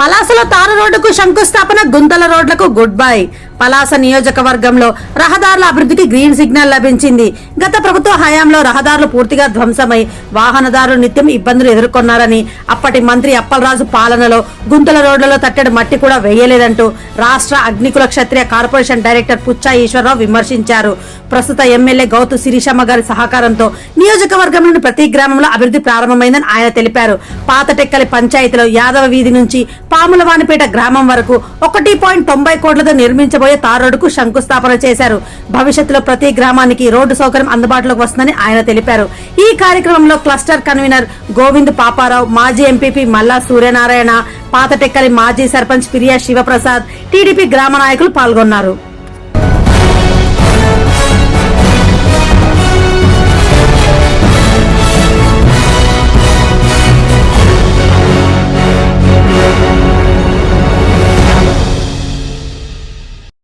పలాసలో తారు రోడ్డుకు శంకుస్థాపన గుంతల రోడ్లకు గుడ్ బై. పలాస నియోజకవర్గంలో రహదారుల అభివృద్ధికి గ్రీన్ సిగ్నల్ లభించింది. గత ప్రభుత్వ హయాంలో రహదారులు పూర్తిగా ధ్వంసమై వాహనదారులు నిత్యం ఇబ్బందులు ఎదుర్కొన్నారని అప్పటి మంత్రి అప్పలరాజు పాలనలో గుంతల రోడ్లలో తట్టడి మట్టి కూడా వేయలేదంటూ రాష్ట్ర అగ్నికుల క్షత్రియ కార్పొరేషన్ డైరెక్టర్ పుచ్చా ఈశ్వరరావు విమర్శించారు. ప్రస్తుత ఎమ్మెల్యే గౌతు శిరీషమ్మ గారి సహకారంతో నియోజకవర్గంలోని ప్రతి గ్రామంలో అభివృద్ధి ప్రారంభమైందని ఆయన తెలిపారు. పాతటెక్కలి పంచాయతీలో యాదవ వీధి నుంచి పాములవానిపేట గ్రామం వరకు ఒకటి పాయింట్ తొంభై కోట్లతో నిర్మించబోయే తారోడుకు శంకుస్థాపన చేశారు. భవిష్యత్తులో ప్రతి గ్రామానికి రోడ్డు సౌకర్యం అందుబాటులోకి వస్తుందని ఆయన తెలిపారు. ఈ కార్యక్రమంలో క్లస్టర్ కన్వీనర్ గోవింద్ పాపారావు మాజీ ఎంపీపీ మల్లా సూర్యనారాయణ పాతటెక్కలి మాజీ సర్పంచ్ ఫిర్యా శివప్రసాద్ టీడీపీ గ్రామ నాయకులు పాల్గొన్నారు.